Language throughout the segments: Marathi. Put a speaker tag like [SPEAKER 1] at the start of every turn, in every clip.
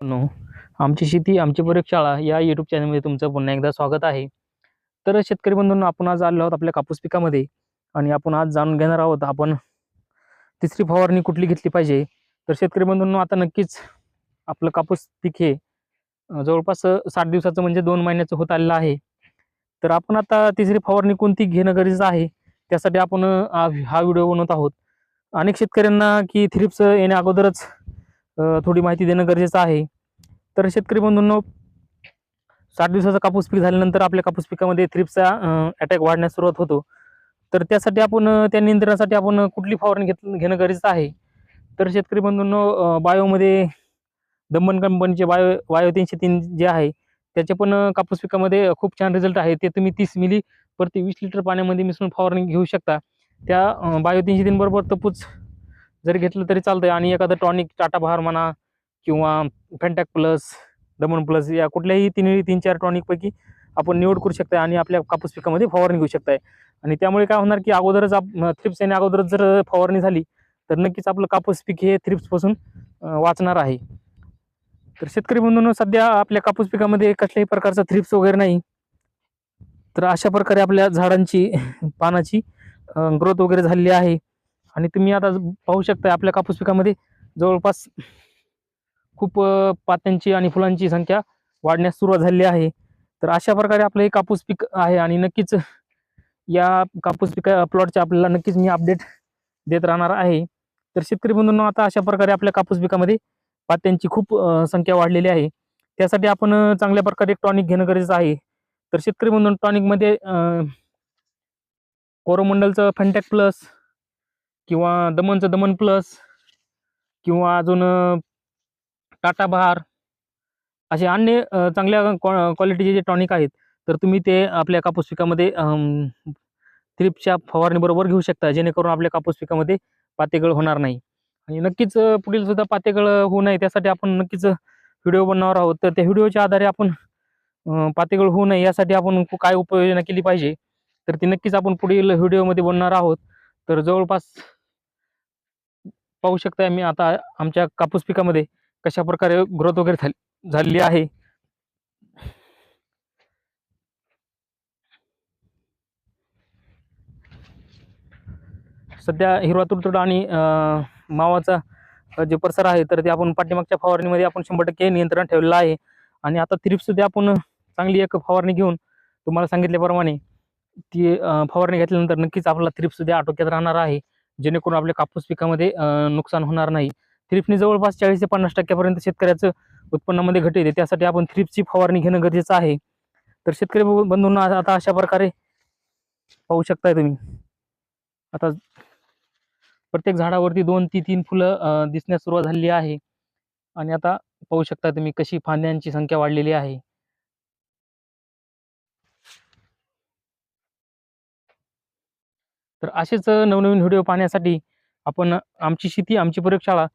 [SPEAKER 1] नो आमची शेती आमची प्रयोगशाळा या यूट्यूब चॅनलमध्ये तुमचं पुन्हा एकदा स्वागत आहे. तर शेतकरी बंधून आपण आज आलो आहोत आपल्या कापूस पिकामध्ये आणि आपण आज जाणून घेणार आहोत आपण तिसरी फवारणी कुठली घेतली पाहिजे. तर शेतकरी बंधून आता नक्कीच आपलं कापूस पीक हे जवळपास साठ दिवसाचं म्हणजे दोन महिन्याचं होत आलेलं आहे. तर आपण आता तिसरी फवारणी कोणती घेणं गरजेचं आहे त्यासाठी आपण हा- व्हिडिओ बनवत आहोत. अनेक शेतकऱ्यांना की थ्रिप्स येण्या अगोदरच थोडी माहिती देणं गरजेचं आहे. तर शेतकरी बंधूंनो साठ दिवसाचा कापूस पीक झाल्यानंतर आपल्या कापूस पिकामध्ये थ्रिप्सचा अटॅक वाढण्यास सुरुवात होतो. तर त्यासाठी आपण त्या नियंत्रणासाठी आपण कुठली फवारणी घेत घेणं गरजेचं आहे? तर शेतकरी बंधूंनो बायोमध्ये दमन कंपनीचे बायो बायो तीनशे तीन जे आहे त्याचे पण कापूस पिकामध्ये खूप छान रिझल्ट आहे. ते तुम्ही तीस मिली प्रति वीस लिटर पाण्यामध्ये मिसळून फवारणी घेऊ शकता. त्या बायो तीनशे तीन बरोबर तपूच जरी घेतलं तरी चालतंय. आणि एखादं टॉनिक टाटा बहार म्हणा किंवा फॅन्टॅक प्लस दमन प्लस या कुठल्याही तीन तीन चार टॉनिकपैकी आपण निवड करू शकता आणि आपल्या कापूस पिकामध्ये फवारणी घेऊ शकताय. आणि त्यामुळे काय होणार की अगोदरच आप थ्रिप्स येण्या अगोदरच जर फवारणी झाली तर नक्कीच आपलं कापूस पीक हे थ्रिप्सपासून वाचणार आहे. तर शेतकरी बंधूंनो सध्या आपल्या कापूस पिकामध्ये कसल्याही प्रकारचा थ्रिप्स वगैरे नाही. तर अशा प्रकारे आपल्या झाडांची पानाची ग्रोथ वगैरे झालेली आहे. आणि तुम्ही आता पाहू शकता आपल्या कापूस पिकामध्ये जवळपास खूप पात्यांची आणि फुलांची संख्या वाढण्यास सुरुवात झालेली आहे. तर अशा प्रकारे आपलं हे कापूस पीक आहे आणि नक्कीच या कापूस पिका प्लॉटचे आपल्याला नक्कीच मी अपडेट देत राहणार आहे. तर शेतकरी बंधूंना आता अशा प्रकारे आपल्या कापूस पिकामध्ये पात्यांची खूप संख्या वाढलेली आहे. त्यासाठी आपण चांगल्या प्रकारे टॉनिक घेणं गरजेचं आहे. तर शेतकरी बंधून टॉनिकमध्ये कोरोमंडलचं फॅन्टॅक प्लस किंवा दमनचं दमन प्लस किंवा अजून टाटा बहार असे अन्य चांगल्या चांगल्या क्वालिटीचे जे टॉनिक आहेत तर तुम्ही ते आपल्या कापूस पिकामध्ये थ्रिपच्या फवारणीबरोबर घेऊ शकता जेणेकरून आपल्या कापूस पिकामध्ये पातेगळ होणार नाही. आणि नक्कीच पुढील सुद्धा पातेगळ होऊ नये त्यासाठी आपण नक्कीच व्हिडिओ बनवणार आहोत. तर त्या व्हिडिओच्या आधारे आपण पातेगळ होऊ नये यासाठी आपण काय उपाययोजना केली पाहिजे तर ती नक्कीच आपण पुढील व्हिडिओमध्ये बनणार आहोत. तर जवळपास पाहू शकताय मी आता आमच्या कापूस पिकामध्ये कशा प्रकारे ग्रोथ वगैरे झाली झालेली आहे. सध्या हिरवा तुडतुडा आणि मावाचा जे प्रसार आहे तर ते आपण पाठीमागच्या फवारणीमध्ये आपण शंभर टक्के नियंत्रण ठेवलेलं आहे. आणि आता थ्रिप्स सुद्धा आपण चांगली एक फवारणी घेऊन तुम्हाला सांगितल्याप्रमाणे ती फवारणी घेतल्यानंतर नक्कीच आपला थ्रिप्स सुद्धा आटोक्यात राहणार आहे. जेणेकरून आपल्या कापूस पिकामध्ये नुकसान होणार नाही. थ्रिप्सने जवळपास चाळीस ते पन्नास टक्क्यापर्यंत शेतकऱ्याचं उत्पन्नामध्ये घट येते. त्यासाठी आपण थ्रिप्सची फवारणी घेणं गरजेचं आहे. तर शेतकरी बंधूंना आता अशा प्रकारे पाहू शकताय तुम्ही. आता प्रत्येक झाडावरती दोन ती तीन फुलं दिसण्यास सुरुवात झालेली आहे. आणि आता पाहू शकता तुम्ही कशी फांद्यांची संख्या वाढलेली आहे. तर असेच नवनवीन व्हिडिओ पाहण्यासाठी आपण आमची शेती आमची प्रयोगशाळा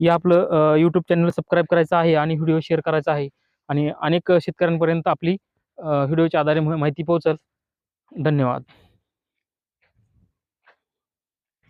[SPEAKER 1] या आपलं यूट्यूब चॅनल सबस्क्राईब करायचं आहे आणि व्हिडिओ शेअर करायचा आहे. आणि अनेक शेतकऱ्यांपर्यंत आपली व्हिडिओच्या आधारे माहिती पोहोचल. धन्यवाद.